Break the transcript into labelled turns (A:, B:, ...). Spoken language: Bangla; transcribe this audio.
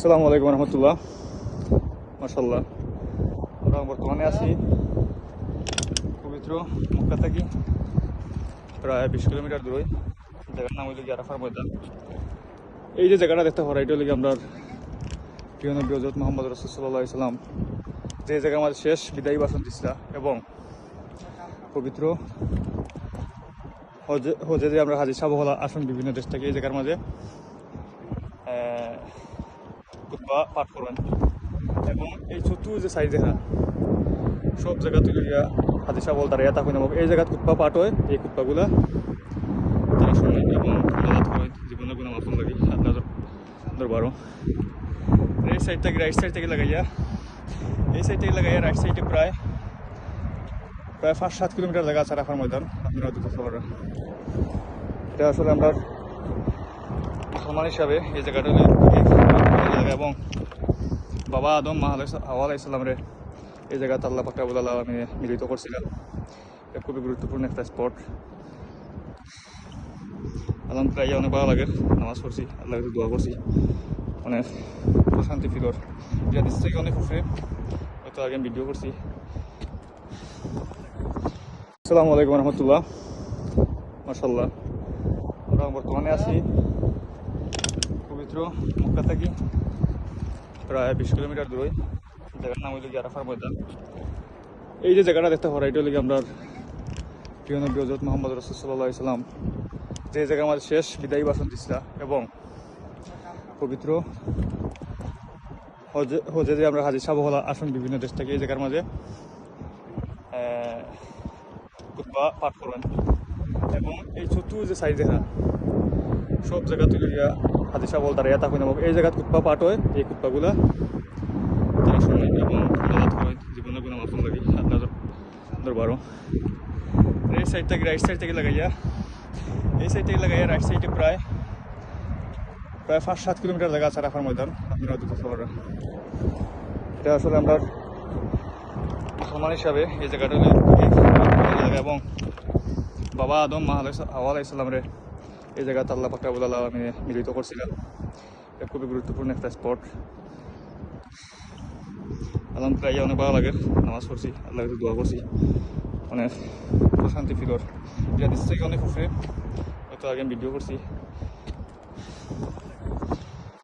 A: আসসালামু আলাইকুম রহমতুল্লাহ। মাসাল্লাহ আমরা বর্তমানে আছি পবিত্র মক্কা থেকে, প্রায় বিশ কিলোমিটার দূরে। জায়গার নাম হইল আরাফার ময়দান। এই যে জায়গাটা দেখতে পারা, এটা হলো আমরা প্রিয় নবী হজরত মোহাম্মদ রসুল্লাহ ইসলাম যে জায়গায় আমাদের শেষ বিদায়ী বাসন দিছিল এবং পবিত্র হজে হজে যে আমরা হাজির সাবহলা আসুন বিভিন্ন দেশ থেকে এই জায়গার মাঝে কুতবা পাঠ করবেন এবং এই চতুর যে সাইজ দেখা সব জায়গা তুলে গিয়া হাতি সাবল তারা এটা হয় এই জায়গাত কুতবা পাঠ হয়, এই কুতবাগুলা তারা শুনে এবং আলাদা হয় জীবনের গুণা মাফন লাগে আপনার দরবারও এই সাইড থেকে রাইট সাইড থেকে লাগাইয়া, এই সাইড থেকে লাগাইয়া রাইট সাইডে প্রায় প্রায় পাঁচ সাত কিলোমিটার জায়গা আছে রাখার ময়দান, আপনারা দুটো খবর এটা আসলে আমরা মুসলমান হিসাবে এই জায়গাটা হলো খুবই ভালো জায়গা এবং বাবা আদম মা হাওয়া আলাইসাল্লামরে এই জায়গাতে আল্লাহ পাকা বলে আমি মিলিত করছিলাম এটা খুবই গুরুত্বপূর্ণ একটা স্পট আলহামদুলিল্লাহ অনেক ভালো লাগে। নামাজ পড়ছি আল্লাহ দোয়া করছি। অনেক প্রশান্তি ফিলর এটা দিস অনেক উপরে। হয়তো আগে আমি ভিডিও করছি। আসসালামু আলাইকুম রহমতুল্লাহ। মাসাল্লাহ আমরা বর্তমানে আছি পবিত্র মক্কা থাকি। প্রায় বিশ কিলোমিটার দূরে। জায়গার নাম হইল গিয়ে ময়দান। এই যে জায়গাটা দেখতে পারা, এটা হলো আমরা প্রিয় নবী হজরত মোহাম্মদ রসুল্লাহ ইসলাম যে জায়গায় আমাদের শেষ বিদায়ী বাসন দিছিল এবং পবিত্র হজে হজে যে আমরা হাজির সাহ আসুন বিভিন্ন দেশ থেকে এই জায়গার মাঝে পাঠ করবেন এবং এই চতুর যে সাইজ দেখা সব জায়গা তুলে গিয়া হাতি সাবল তারা এটা হয় এই জায়গাত কুতবা পাঠ হয়, এই কুতবাগুলা তারা শুনে এবং জীবনের গুণা মাফন লাগে আপনার দরবারও। এই সাইড থেকে রাইট সাইড থেকে লাগাইয়া, এই সাইড থেকে লাগাইয়া রাইট সাইডে প্রায় প্রায় পাঁচ, সাত কিলোমিটার জায়গা আছে রাখার ময়দান, আপনারা দুটো খবর এটা আসলে আমরা মুসলমান হিসাবে এই জায়গাটা এবং বাবা আদম মা হাওয়া আলাইসাল্লামরে এই জায়গাতে আল্লাহ পাকা বলে আমি মিলিত করছিলাম এটা খুবই গুরুত্বপূর্ণ একটা স্পট। আলহামদুলিল্লাহ, অনেক ভালো লাগে। নামাজ পড়ছি আল্লাহ দোয়া করছি। অনেক প্রশান্তি ফিলর এটা দিস অনেক উপরে। হয়তো আগে ভিডিও করছি।